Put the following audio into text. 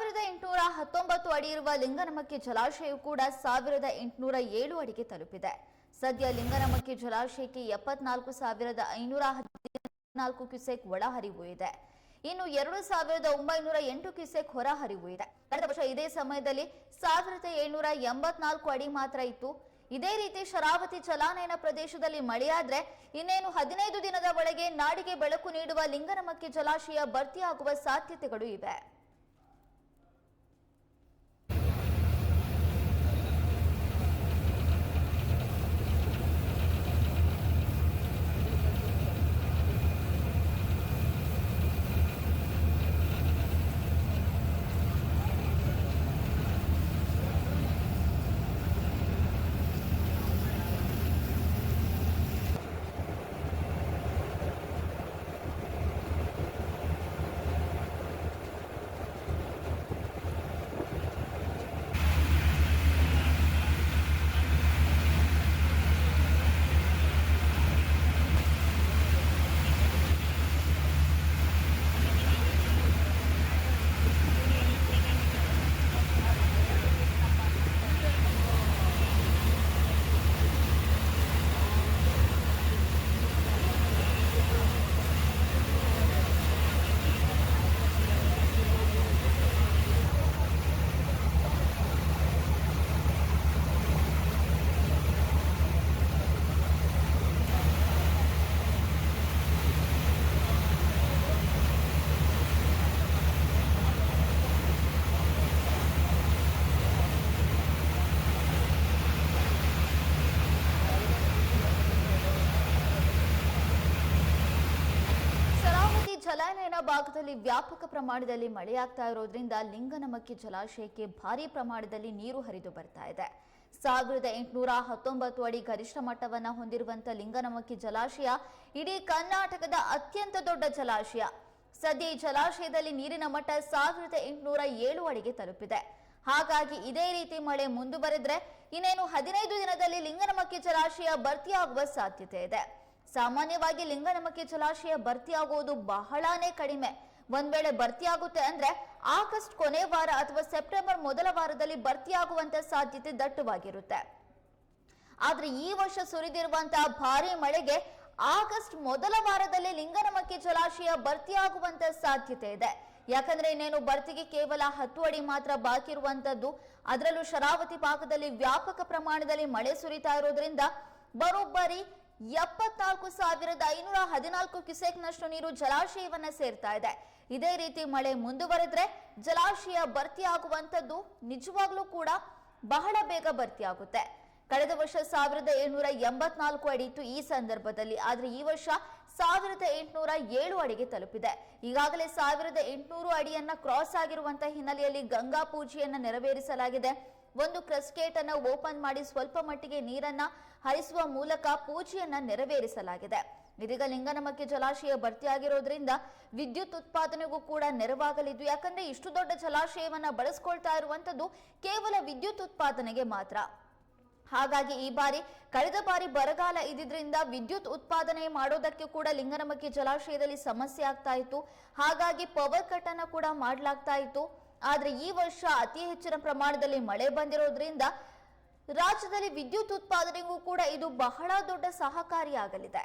ಸಾವಿರದ ಎಂಟುನೂರ ಹತ್ತೊಂಬತ್ತು ಅಡಿ ಇರುವ ಲಿಂಗನಮಕ್ಕಿ ಜಲಾಶಯವು ಕೂಡ ಸಾವಿರದ ಎಂಟುನೂರ ಏಳು ಅಡಿಗೆ ತಲುಪಿದೆ. ಸದ್ಯ ಲಿಂಗನಮಕ್ಕಿ ಜಲಾಶಯಕ್ಕೆ ಎಪ್ಪತ್ನಾಲ್ಕು ಸಾವಿರದ ಐನೂರ ಹದಿನಾಲ್ಕು ಕ್ಯೂಸೆಕ್ ಒಳಹರಿವು ಇದೆ. ಇನ್ನು ಎರಡು ಸಾವಿರದ ಒಂಬೈನೂರ ಎಂಟು ಕ್ಯೂಸೆಕ್ ಹೊರಹರಿವು ಇದೆ. ಕಳೆದ ವರ್ಷ ಇದೇ ಸಮಯದಲ್ಲಿ ಸಾವಿರದ ಏಳ್ನೂರ ಎಂಬತ್ನಾಲ್ಕು ಅಡಿ ಮಾತ್ರ ಇತ್ತು. ಇದೇ ರೀತಿ ಶರಾವತಿ ಚಲಾನಯನ ಪ್ರದೇಶದಲ್ಲಿ ಮಳೆಯಾದ್ರೆ ಇನ್ನೇನು ಹದಿನೈದು ದಿನದ ಒಳಗೆ ನಾಡಿಗೆ ಬೆಳಕು ನೀಡುವ ಲಿಂಗನಮಕ್ಕಿ ಜಲಾಶಯ ಭರ್ತಿಯಾಗುವ ಸಾಧ್ಯತೆಗಳು ಇವೆ. ಜಲಾನಯನ ಭಾಗದಲ್ಲಿ ವ್ಯಾಪಕ ಪ್ರಮಾಣದಲ್ಲಿ ಮಳೆಯಾಗ್ತಾ ಇರೋದ್ರಿಂದ ಲಿಂಗನಮಕ್ಕಿ ಜಲಾಶಯಕ್ಕೆ ಭಾರಿ ಪ್ರಮಾಣದಲ್ಲಿ ನೀರು ಹರಿದು ಬರ್ತಾ ಇದೆ. ಸಾವಿರದ ಎಂಟುನೂರ ಹತ್ತೊಂಬತ್ತು ಅಡಿ ಗರಿಷ್ಠ ಮಟ್ಟವನ್ನ ಹೊಂದಿರುವಂತ ಲಿಂಗನಮಕ್ಕಿ ಜಲಾಶಯ ಇಡೀ ಕರ್ನಾಟಕದ ಅತ್ಯಂತ ದೊಡ್ಡ ಜಲಾಶಯ. ಸದ್ಯ ಜಲಾಶಯದಲ್ಲಿ ನೀರಿನ ಮಟ್ಟ ಸಾವಿರದ ಎಂಟುನೂರ ಏಳು ಅಡಿಗೆ ತಲುಪಿದೆ. ಹಾಗಾಗಿ ಇದೇ ರೀತಿ ಮಳೆ ಮುಂದುವರೆದ್ರೆ ಇನ್ನೇನು ಹದಿನೈದು ದಿನದಲ್ಲಿ ಲಿಂಗನಮಕ್ಕಿ ಜಲಾಶಯ ಭರ್ತಿಯಾಗುವ ಸಾಧ್ಯತೆ ಇದೆ. ಸಾಮಾನ್ಯವಾಗಿ ಲಿಂಗನಮಕ್ಕಿ ಜಲಾಶಯ ಭರ್ತಿಯಾಗುವುದು ಬಹಳಾನೇ ಕಡಿಮೆ. ಒಂದ್ ವೇಳೆ ಭರ್ತಿಯಾಗುತ್ತೆ ಅಂದ್ರೆ ಆಗಸ್ಟ್ ಕೊನೆ ವಾರ ಅಥವಾ ಸೆಪ್ಟೆಂಬರ್ ಮೊದಲ ವಾರದಲ್ಲಿ ಭರ್ತಿಯಾಗುವಂತ ಸಾಧ್ಯತೆ ದಟ್ಟವಾಗಿರುತ್ತೆ. ಆದ್ರೆ ಈ ವರ್ಷ ಸುರಿದಿರುವಂತಹ ಭಾರಿ ಮಳೆಗೆ ಆಗಸ್ಟ್ ಮೊದಲ ವಾರದಲ್ಲಿ ಲಿಂಗನಮಕ್ಕಿ ಜಲಾಶಯ ಭರ್ತಿಯಾಗುವಂತ ಸಾಧ್ಯತೆ ಇದೆ. ಯಾಕಂದ್ರೆ ಇನ್ನೇನು ಭರ್ತಿಗೆ ಕೇವಲ ಹತ್ತು ಅಡಿ ಮಾತ್ರ ಬಾಕಿ ಇರುವಂತದ್ದು. ಅದರಲ್ಲೂ ಶರಾವತಿ ಭಾಗದಲ್ಲಿ ವ್ಯಾಪಕ ಪ್ರಮಾಣದಲ್ಲಿ ಮಳೆ ಸುರಿತಾ ಇರೋದ್ರಿಂದ ಬರೋಬ್ಬರಿ ಎಪ್ಪತ್ನಾಲ್ಕು ಸಾವಿರದ ಐನೂರ ಹದಿನಾಲ್ಕು ಕ್ಯೂಸೆಕ್ನಷ್ಟು ನೀರು ಜಲಾಶಯವನ್ನ ಸೇರ್ತಾ ಇದೆ. ಇದೇ ರೀತಿ ಮಳೆ ಮುಂದುವರೆದ್ರೆ ಜಲಾಶಯ ಭರ್ತಿಯಾಗುವಂತದ್ದು ನಿಜವಾಗ್ಲೂ ಕೂಡ ಬಹಳ ಬೇಗ ಭರ್ತಿಯಾಗುತ್ತೆ. ಕಳೆದ ವರ್ಷ ಸಾವಿರದ ಏಳ್ನೂರ ಎಂಬತ್ನಾಲ್ಕು ಅಡಿ ಇತ್ತು ಈ ಸಂದರ್ಭದಲ್ಲಿ. ಆದ್ರೆ ಈ ವರ್ಷ ಸಾವಿರದ ಎಂಟುನೂರ ಏಳು ಅಡಿಗೆ ತಲುಪಿದೆ. ಈಗಾಗಲೇ ಸಾವಿರದ ಎಂಟುನೂರು ಅಡಿಯನ್ನ ಕ್ರಾಸ್ ಆಗಿರುವಂತಹ ಹಿನ್ನೆಲೆಯಲ್ಲಿ ಗಂಗಾ ಪೂಜೆಯನ್ನ ನೆರವೇರಿಸಲಾಗಿದೆ. ಒಂದು ಕ್ರಸ್ಕೇಟ್ ಅನ್ನ ಓಪನ್ ಮಾಡಿ ಸ್ವಲ್ಪ ಮಟ್ಟಿಗೆ ನೀರನ್ನ ಹರಿಸುವ ಮೂಲಕ ಪೂಜೆಯನ್ನ ನೆರವೇರಿಸಲಾಗಿದೆ. ಇದೀಗ ಲಿಂಗನಮಕ್ಕೆ ಜಲಾಶಯ ಭರ್ತಿಯಾಗಿರೋದ್ರಿಂದ ವಿದ್ಯುತ್ ಉತ್ಪಾದನೆಗೂ ಕೂಡ ನೆರವಾಗಲಿದ್ದು, ಯಾಕಂದ್ರೆ ಇಷ್ಟು ದೊಡ್ಡ ಜಲಾಶಯವನ್ನ ಬಳಸ್ಕೊಳ್ತಾ ಇರುವಂತದ್ದು ಕೇವಲ ವಿದ್ಯುತ್ ಉತ್ಪಾದನೆಗೆ ಮಾತ್ರ. ಹಾಗಾಗಿ ಈ ಬಾರಿ ಕಳೆದ ಬಾರಿ ಬರಗಾಲ ಇದ್ದಿದ್ರಿಂದ ವಿದ್ಯುತ್ ಉತ್ಪಾದನೆ ಮಾಡೋದಕ್ಕೆ ಕೂಡ ಲಿಂಗನಮಕ್ಕಿ ಜಲಾಶಯದಲ್ಲಿ ಸಮಸ್ಯೆ ಆಗ್ತಾ ಇತ್ತು. ಹಾಗಾಗಿ ಪವರ್ ಕಟ್ ಅನ್ನ ಕೂಡ ಮಾಡಲಾಗ್ತಾ ಇತ್ತು. ಆದ್ರೆ ಈ ವರ್ಷ ಅತಿ ಹೆಚ್ಚಿನ ಪ್ರಮಾಣದಲ್ಲಿ ಮಳೆ ಬಂದಿರೋದ್ರಿಂದ ರಾಜ್ಯದಲ್ಲಿ ವಿದ್ಯುತ್ ಉತ್ಪಾದನೆಗೂ ಕೂಡ ಇದು ಬಹಳ ದೊಡ್ಡ ಸಹಕಾರಿಯಾಗಲಿದೆ.